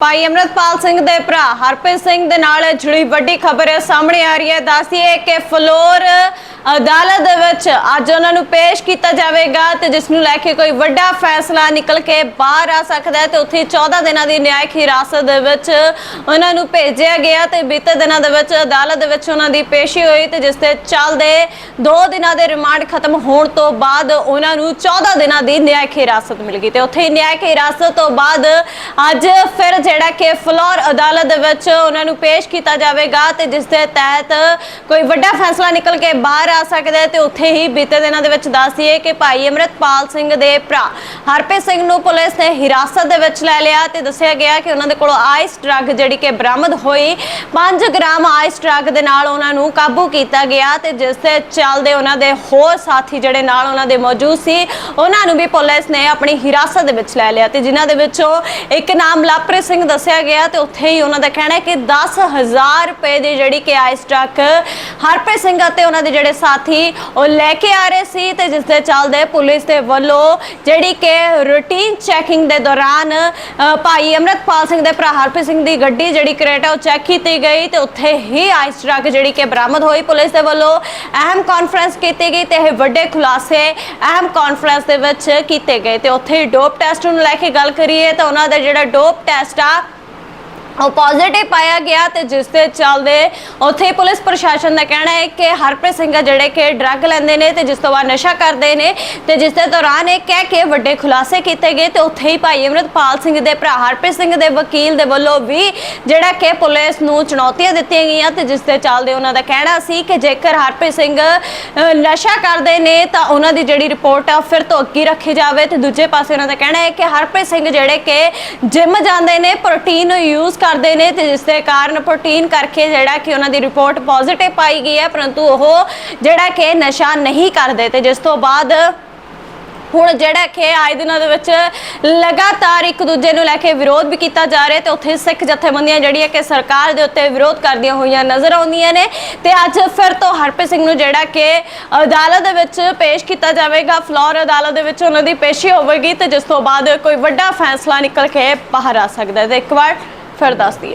ਭਾਈ ਅਮਰਤਪਾਲ ਸਿੰਘ ਦੇ ਭਰਾ ਹਰਪ੍ਰੀਤ ਸਿੰਘ ਦੇ ਨਾਲ ਜੁੜੀ ਵੱਡੀ ਖਬਰ ਸਾਹਮਣੇ ਆ ਰਹੀ ਹੈ। ਦੱਸਦੀ ਹੈ ਕਿ ਫਲੋਰ ਅਦਾਲਤ ਦੇ ਵਿੱਚ ਅੱਜ ਉਹਨਾਂ ਨੂੰ ਪੇਸ਼ ਕੀਤਾ ਜਾਵੇਗਾ ਤੇ ਜਿਸ ਨੂੰ ਲੈ ਕੇ ਕੋਈ ਵੱਡਾ ਫੈਸਲਾ ਨਿਕਲ ਕੇ ਬਾਹਰ ਆ ਸਕਦਾ ਹੈ ਤੇ ਉੱਥੇ 14 ਦਿਨਾਂ ਦੀ ਨਿਆਇਕ ਹਿਰਾਸਤ ਦੇ ਵਿੱਚ ਉਹਨਾਂ ਨੂੰ ਭੇਜਿਆ ਗਿਆ ਤੇ ਬੀਤੇ ਦਿਨਾਂ ਦੇ ਵਿੱਚ ਅਦਾਲਤ ਦੇ ਵਿੱਚ ਉਹਨਾਂ ਦੀ ਪੇਸ਼ੀ ਹੋਈ ਤੇ ਜਿਸ ਦੇ ਚੱਲਦੇ 2 ਦਿਨਾਂ ਦੇ ਰਿਮਾਂਡ ਖਤਮ ਹੋਣ ਤੋਂ ਬਾਅਦ ਉਹਨਾਂ ਨੂੰ 14 ਦਿਨਾਂ ਦੀ ਨਿਆਇਕ ਹਿਰਾਸਤ ਮਿਲ ਗਈ ਤੇ ਉੱਥੇ ਨਿਆਇਕ ਹਿਰਾਸਤ ਤੋਂ ਬਾਅਦ ਅੱਜ ਫਿਰ ਜਿਹੜਾ ਕਿ ਫਲੋਰ ਅਦਾਲਤ ਦੇ ਵਿੱਚ ਉਹਨਾਂ ਨੂੰ ਪੇਸ਼ ਕੀਤਾ ਜਾਵੇਗਾ ਤੇ ਜਿਸ ਦੇ ਤਹਿਤ ਕੋਈ ਵੱਡਾ ਫੈਸਲਾ ਨਿਕਲ ਕੇ ਬਾਹਰ ਆ ਸਕਦਾ ਹੈ ਤੇ ਉੱਥੇ ਹੀ ਬੀਤੇ ਦਿਨਾਂ ਦੇ ਵਿੱਚ ਦੱਸੀਏ ਕਿ ਭਾਈ ਅਮਰਤਪਾਲ ਸਿੰਘ ਦੇ ਭਰਾ ਹਰਪ੍ਰੀਤ ਸਿੰਘ ਨੂੰ ਪੁਲਿਸ ਨੇ ਹਿਰਾਸਤ ਦੇ ਵਿੱਚ ਲੈ ਲਿਆ ਤੇ ਦੱਸਿਆ ਗਿਆ ਕਿ ਉਹਨਾਂ ਦੇ ਕੋਲੋਂ ਆਈਸ ਡਰੱਗ ਜਿਹੜੀ ਕਿ ਬਰਾਮਦ ਹੋਈ 5 ਗ੍ਰਾਮ ਆਈਸ ਡਰੱਗ ਦੇ ਨਾਲ ਉਹਨਾਂ ਨੂੰ ਕਾਬੂ ਕੀਤਾ ਗਿਆ ਤੇ ਜਿਸ ਦੇ ਚੱਲਦੇ ਉਹਨਾਂ ਦੇ ਹੋਰ ਸਾਥੀ ਜਿਹੜੇ ਨਾਲ ਉਹਨਾਂ ਦੇ ਮੌਜੂਦ ਸੀ, ਉਹਨਾਂ ਨੂੰ ਵੀ ਪੁਲਿਸ ਨੇ ਆਪਣੀ ਹਿਰਾਸਤ ਦੇ ਵਿੱਚ ਲੈ ਲਿਆ ਤੇ ਜਿਨ੍ਹਾਂ ਦੇ ਵਿੱਚੋਂ ਇੱਕ ਨਾਮ ਲਵਪ੍ਰੀਤ ਸਿੰਘ ਦੱਸਿਆ ਗਿਆ ਤੇ ਉੱਥੇ ਹੀ ਉਹਨਾਂ ਦਾ ਕਹਿਣਾ ਹੈ ਕਿ 10000 ਰੁਪਏ ਦੀ ਜਿਹੜੀ ਕਿ ਆਈਸ ਟਰੱਕ ਹਰਪ੍ਰੀਤ ਸਿੰਘ ਅਤੇ ਉਹਨਾਂ ਦੇ ਜਿਹੜੇ ਸਾਥੀ ਉਹ ਲੈ ਕੇ ਆ ਰਹੇ ਸੀ ਤੇ ਜਿਸ ਦੇ ਚੱਲਦੇ ਪੁਲਿਸ ਦੇ ਵੱਲੋਂ ਜਿਹੜੀ ਕਿ ਰੂਟੀਨ ਚੈਕਿੰਗ ਦੇ ਦੌਰਾਨ ਭਾਈ ਅਮਰਤਪਾਲ ਸਿੰਘ ਦੇ ਭਰਾ ਹਰਪ੍ਰੀਤ ਸਿੰਘ ਦੀ ਗੱਡੀ ਜਿਹੜੀ ਕਰੇਟਾ ਉਹ ਚੈੱਕ ਕੀਤੀ ਗਈ ਤੇ ਉੱਥੇ ਹੀ ਆਈਸ ਟਰੱਕ ਜਿਹੜੀ ਕਿ ਬਰਾਮਦ ਹੋਈ। ਪੁਲਿਸ ਦੇ ਵੱਲੋਂ ਅਹਿਮ ਕਾਨਫਰੰਸ ਕੀਤੀ ਗਈ ਤੇ ਇਹ ਵੱਡੇ ਖੁਲਾਸੇ ਅਹਿਮ ਕਾਨਫਰੰਸ ਦੇ ਵਿੱਚ ਕੀਤੇ ਗਏ ਤੇ ਉੱਥੇ ਹੀ ਡੋਪ ਟੈਸਟ ਨੂੰ ਲੈ ਕੇ ਗੱਲ ਕਰੀਏ ਤਾਂ ਉਹਨਾਂ ਦਾ ਜਿਹੜਾ ਡੋਪ ਟੈਸਟ ਆ ਉਹ ਪੋਜ਼ਿਟਿਵ ਪਾਇਆ ਗਿਆ ਤੇ ਜਿਸ ਦੇ ਚੱਲਦੇ ਉੱਥੇ ਪੁਲਿਸ ਪ੍ਰਸ਼ਾਸਨ ਦਾ ਕਹਿਣਾ ਹੈ ਕਿ ਹਰਪ੍ਰੀਤ ਸਿੰਘ ਆ ਜਿਹੜੇ ਕਿ ਡਰੱਗ ਲੈਂਦੇ ਨੇ ਤੇ ਜਿਸ ਤੋਂ ਬਾਅਦ ਨਸ਼ਾ ਕਰਦੇ ਨੇ ਤੇ ਜਿਸ ਦੇ ਦੌਰਾਨ ਇਹ ਕਹਿ ਕੇ ਵੱਡੇ ਖੁਲਾਸੇ ਕੀਤੇ ਗਏ ਤੇ ਉੱਥੇ ਹੀ ਭਾਈ ਅਮਰਤਪਾਲ ਸਿੰਘ ਦੇ ਭਰਾ ਹਰਪ੍ਰੀਤ ਸਿੰਘ ਦੇ ਵਕੀਲ ਦੇ ਵੱਲੋਂ ਵੀ ਜਿਹੜਾ ਕਿ ਪੁਲਿਸ ਨੂੰ ਚੁਣੌਤੀਆਂ ਦਿੱਤੀਆਂ ਗਈਆਂ ਤੇ ਜਿਸ ਦੇ ਚੱਲਦੇ ਉਹਨਾਂ ਦਾ ਕਹਿਣਾ ਸੀ ਕਿ ਜੇਕਰ ਹਰਪ੍ਰੀਤ ਸਿੰਘ ਨਸ਼ਾ ਕਰਦੇ ਨੇ ਤਾਂ ਉਹਨਾਂ ਦੀ ਜਿਹੜੀ ਰਿਪੋਰਟ ਆ ਫਿਰ ਤੋਂ ਅੱਗੇ ਰੱਖੀ ਜਾਵੇ ਤੇ ਦੂਜੇ ਪਾਸੇ ਉਹਨਾਂ ਦਾ ਕਹਿਣਾ ਹੈ ਕਿ ਹਰਪ੍ਰੀਤ ਸਿੰਘ ਜਿਹੜੇ ਕਿ ਜਿਮ ਜਾਂਦੇ ਨੇ, ਪ੍ਰੋਟੀਨ ਯੂਜ਼ ਕਰਦੇ ਨੇ ਤੇ ਜਿਸ ਦੇ ਕਾਰਨ ਪ੍ਰੋਟੀਨ ਕਰਕੇ ਜਿਹੜਾ ਕਿ ਉਹਨਾਂ ਦੀ ਰਿਪੋਰਟ ਪੋਜ਼ਿਟਿਵ ਪਾਈ ਗਈ ਹੈ, ਪਰੰਤੂ ਉਹ ਜਿਹੜਾ ਕਿ ਨਸ਼ਾ ਨਹੀਂ ਕਰਦੇ ਤੇ ਜਿਸ ਤੋਂ ਬਾਅਦ ਹੁਣ ਜਿਹੜਾ ਕਿ ਆਏ ਦਿਨਾਂ ਦੇ ਵਿੱਚ ਲਗਾਤਾਰ ਇੱਕ ਦੂਜੇ ਨੂੰ ਲੈ ਕੇ ਵਿਰੋਧ ਵੀ ਕੀਤਾ ਜਾ ਰਿਹਾ ਤੇ ਉੱਥੇ ਸਿੱਖ ਜਥੇਬੰਦੀਆਂ ਜਿਹੜੀਆਂ ਕਿ ਸਰਕਾਰ ਦੇ ਉੱਤੇ ਵਿਰੋਧ ਕਰਦੀਆਂ ਹੋਈਆਂ ਨਜ਼ਰ ਆਉਂਦੀਆਂ ਨੇ ਤੇ ਅੱਜ ਫਿਰ ਤੋਂ ਹਰਪ੍ਰੀਤ ਸਿੰਘ ਨੂੰ ਜਿਹੜਾ ਕਿ ਅਦਾਲਤ ਦੇ ਵਿੱਚ ਪੇਸ਼ ਕੀਤਾ ਜਾਵੇਗਾ। ਫਲੋਰ ਅਦਾਲਤ ਦੇ ਵਿੱਚ ਉਹਨਾਂ ਦੀ ਪੇਸ਼ੀ ਹੋਵੇਗੀ ਤੇ ਜਿਸ ਤੋਂ ਬਾਅਦ ਕੋਈ ਵੱਡਾ ਫੈਸਲਾ ਨਿਕਲ ਕੇ ਬਾਹਰ ਆ ਸਕਦਾ ਹੈ। ਤੇ ਇੱਕ ਵਾਰ ਫਿਰ ਦੱਸ